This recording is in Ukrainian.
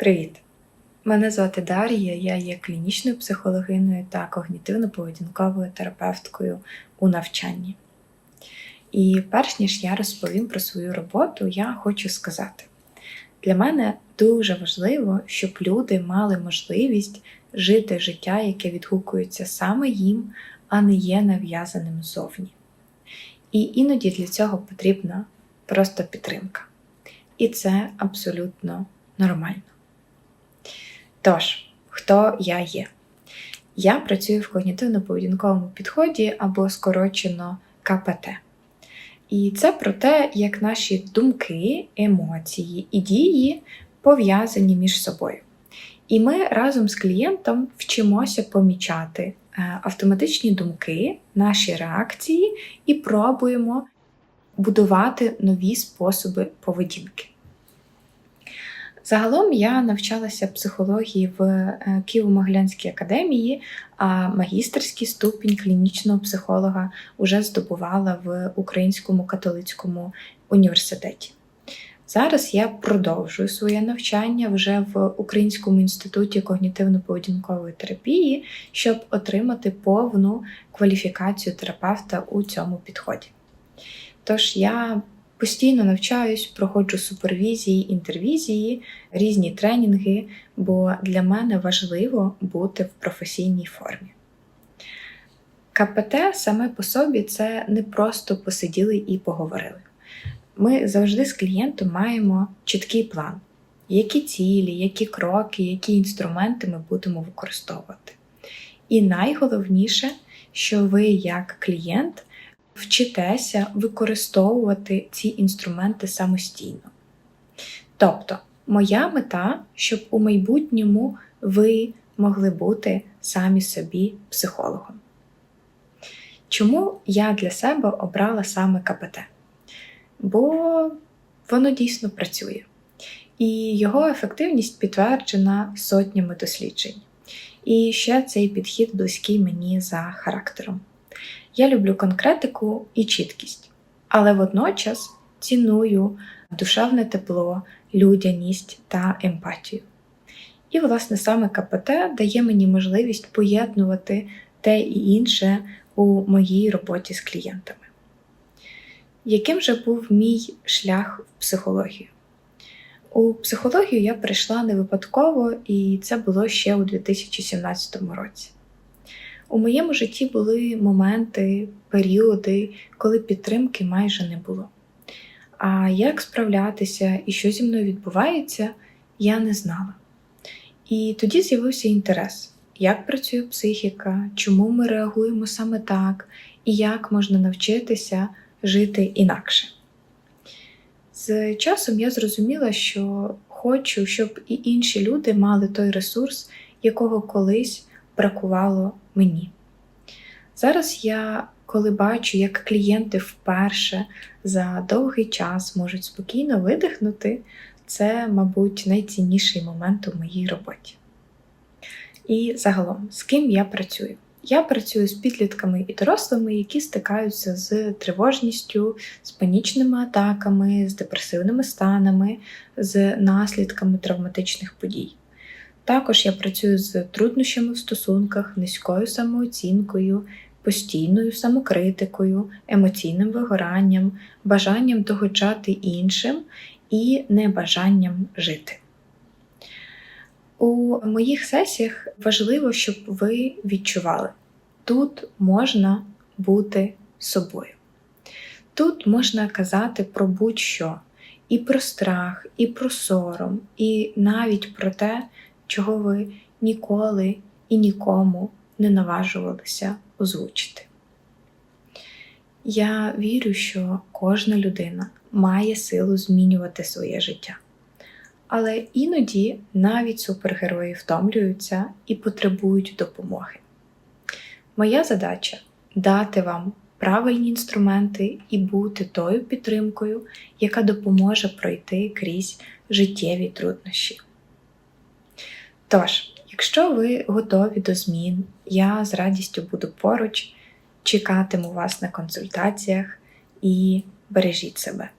Привіт! Мене звати Дар'я, я є клінічною психологиною та когнітивно-поведінковою терапевткою у навчанні. І перш ніж я розповім про свою роботу, я хочу сказати: для мене дуже важливо, щоб люди мали можливість жити життя, яке відгукується саме їм, а не є нав'язаним ззовні. І іноді для цього потрібна просто підтримка. І це абсолютно нормально. Тож, хто я є? Я працюю в когнітивно-поведінковому підході або скорочено КПТ. І це про те, як наші думки, емоції і дії пов'язані між собою. І ми разом з клієнтом вчимося помічати е, автоматичні думки, наші реакції і пробуємо будувати нові способи поведінки. Загалом я навчалася психології в е, Києво-Могилянській академії, а магістерський ступінь клінічного психолога вже здобувала в Українському католицькому університеті. Зараз я продовжую своє навчання вже в Українському інституті когнітивно-поведінкової терапії, щоб отримати повну кваліфікацію терапевта у цьому підході. Тож я постійно навчаюсь, проходжу супервізії, інтервізії, різні тренінги, бо для мене важливо бути в професійній формі. КПТ саме по собі це не просто посиділи і поговорили. Ми завжди з клієнтом маємо чіткий план, які цілі, які кроки, які інструменти ми будемо використовувати. І найголовніше, що ви, як клієнт, вчитеся використовувати ці інструменти самостійно. Тобто, моя мета, щоб у майбутньому ви могли бути самі собі психологом. Чому я для себе обрала саме КПТ? Бо воно дійсно працює. І його ефективність підтверджена сотнями досліджень. І ще цей підхід близький мені за характером. Я люблю конкретику і чіткість, але водночас ціную душевне тепло, людяність та емпатію. І, власне, саме КПТ дає мені можливість поєднувати те і інше у моїй роботі з клієнтами. Яким же був мій шлях в психологію? У психологію я прийшла не випадково, і це було ще у 2017 році. У моєму житті були моменти, періоди, коли підтримки майже не було. А як справлятися і що зі мною відбувається, я не знала. І тоді з'явився інтерес, як працює психіка, чому ми реагуємо саме так, і як можна навчитися жити інакше. З часом я зрозуміла, що хочу, щоб і інші люди мали той ресурс, якого колись бракувало мені. Зараз я, коли бачу, як клієнти вперше за довгий час можуть спокійно видихнути, це, мабуть, найцінніший момент у моїй роботі. І загалом, з ким я працюю? Я працюю з підлітками і дорослими, які стикаються з тривожністю, з панічними атаками, з депресивними станами, з наслідками травматичних подій. Також я працюю з труднощами в стосунках, низькою самооцінкою, постійною самокритикою, емоційним вигоранням, бажанням догоджати іншим і небажанням жити. У моїх сесіях важливо, щоб ви відчували, тут можна бути собою. Тут можна казати про будь-що, і про страх, і про сором, і навіть про те, чого ви ніколи і нікому не наважувалися озвучити. Я вірю, що кожна людина має силу змінювати своє життя. Але іноді навіть супергерої втомлюються і потребують допомоги. Моя задача дати вам правильні інструменти і бути тою підтримкою, яка допоможе пройти крізь життєві труднощі. Тож, якщо ви готові до змін, я з радістю буду поруч, чекатиму вас на консультаціях і бережіть себе.